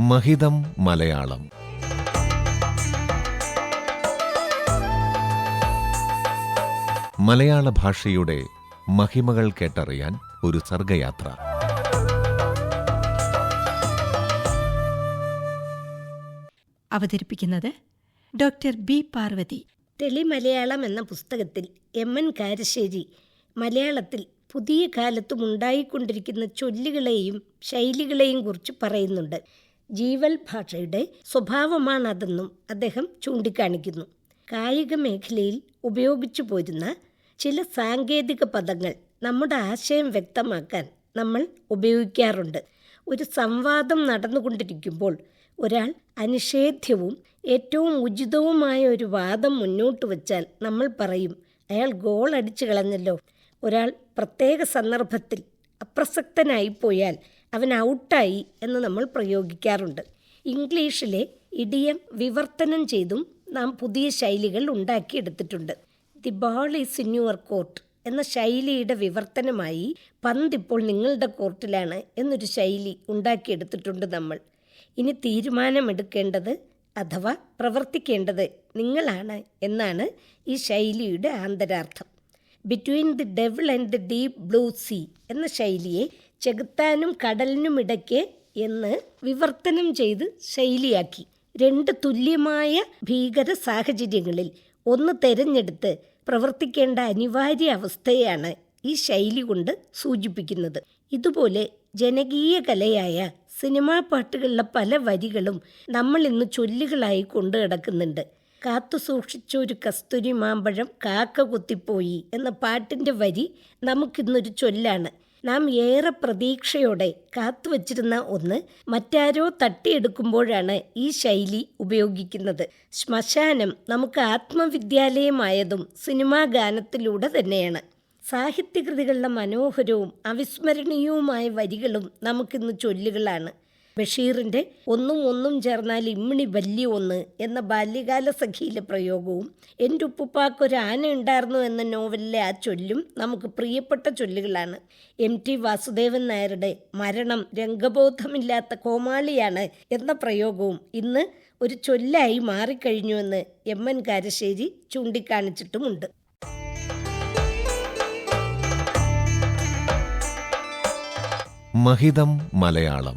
മഹിതം മലയാളം. മലയാള ഭാഷയുടെ മഹിമകൾ കേട്ടറിയാൻ ഒരു സർഗയാത്ര. അവതരിപ്പിക്കുന്നത് ഡോക്ടർ ബി പാർവതി. തെളിമലയാളം എന്ന പുസ്തകത്തിൽ എം എൻ കാരശ്ശേരി മലയാളത്തിൽ പുതിയ കാലത്തും ഉണ്ടായിക്കൊണ്ടിരിക്കുന്ന ചൊല്ലുകളെയും ശൈലികളെയും കുറിച്ച് പറയുന്നുണ്ട്. ജീവൽ ഭാഷയുടെ സ്വഭാവമാണതെന്നും അദ്ദേഹം ചൂണ്ടിക്കാണിക്കുന്നു. കായിക മേഖലയിൽ ഉപയോഗിച്ചു പോരുന്ന ചില സാങ്കേതിക പദങ്ങൾ നമ്മുടെ ആശയം വ്യക്തമാക്കാൻ നമ്മൾ ഉപയോഗിക്കാറുണ്ട്. ഒരു സംവാദം നടന്നുകൊണ്ടിരിക്കുമ്പോൾ ഒരാൾ അനിഷേധ്യവും ഏറ്റവും ഉചിതവുമായ ഒരു വാദം മുന്നോട്ട് വച്ചാൽ നമ്മൾ പറയും അയാൾ ഗോൾ അടിച്ചു കളഞ്ഞല്ലോ. ഒരാൾ പ്രത്യേക സന്ദർഭത്തിൽ അപ്രസക്തനായിപ്പോയാൽ അവൻ ഔട്ടായി എന്ന് നമ്മൾ പ്രയോഗിക്കാറുണ്ട്. ഇംഗ്ലീഷിലെ ഇടിയം വിവർത്തനം ചെയ്തും നാം പുതിയ ശൈലികൾ ഉണ്ടാക്കിയെടുത്തിട്ടുണ്ട്. The ball is in your court എന്ന ശൈലിയുടെ വിവർത്തനമായി പന്ത് ഇപ്പോൾ നിങ്ങളുടെ കോർട്ടിലാണ് എന്നൊരു ശൈലി ഉണ്ടാക്കിയെടുത്തിട്ടുണ്ട് നമ്മൾ. ഇനി തീരുമാനമെടുക്കേണ്ടത് അഥവാ പ്രവർത്തിക്കേണ്ടത് നിങ്ങളാണ് എന്നാണ് ഈ ശൈലിയുടെ ആന്തരാർത്ഥം. Between the devil and the deep blue sea എന്ന ശൈലിയെ ചെകുത്താനും കടലിനുമിടയ്ക്ക് എന്ന് വിവർത്തനം ചെയ്ത് ശൈലിയാക്കി. രണ്ട് തുല്യമായ ഭീകര സാഹചര്യങ്ങളിൽ ഒന്ന് തെരഞ്ഞെടുത്ത് പ്രവർത്തിക്കേണ്ട അനിവാര്യ അവസ്ഥയാണ് ഈ ശൈലി കൊണ്ട് സൂചിപ്പിക്കുന്നത്. ഇതുപോലെ ജനകീയ കലയായ സിനിമാ പാട്ടുകളിലെ പല വരികളും നമ്മൾ ഇന്ന് ചൊല്ലുകളായി കൊണ്ടു കിടക്കുന്നുണ്ട് കാത്തു സൂക്ഷിച്ചൊരു കസ്തൂരി മാമ്പഴം കാക്ക കുത്തിപ്പോയി എന്ന പാട്ടിന്റെ വരി നമുക്കിന്നൊരു ചൊല്ലാണ്. നാം ഏറെ പ്രതീക്ഷയോടെ കാത്തുവച്ചിരുന്ന ഒന്ന് മറ്റാരോ തട്ടിയെടുക്കുമ്പോഴാണ് ഈ ശൈലി ഉപയോഗിക്കുന്നത്. ശ്മശാനം നമുക്ക് ആത്മവിദ്യാലയമായതും സിനിമാ ഗാനത്തിലൂടെ തന്നെയാണ്. സാഹിത്യകൃതികളുടെ മനോഹരവും അവിസ്മരണീയവുമായ വരികളും നമുക്കിന്ന് ചൊല്ലുകളാണ്. ബഷീറിന്റെ ഒന്നും ഒന്നും ചേർന്നാൽ ഇമ്മിണി വലിയ ഒന്ന് എന്ന ബാല്യകാല സഖിയിലെ പ്രയോഗവും എന്റെ ഉപ്പുപ്പാക്കൊരു ആന ഉണ്ടായിരുന്നു എന്ന നോവലിലെ ആ ചൊല്ലും നമുക്ക് പ്രിയപ്പെട്ട ചൊല്ലുകളാണ്. എം ടി വാസുദേവൻ നായരുടെ മരണം രംഗബോധമില്ലാത്ത കോമാളിയാണ് എന്ന പ്രയോഗവും ഇന്ന് ഒരു ചൊല്ലായി മാറിക്കഴിഞ്ഞുവെന്ന് എം എൻ കാരശ്ശേരി ചൂണ്ടിക്കാണിച്ചിട്ടുമുണ്ട്. മഹിതം മലയാളം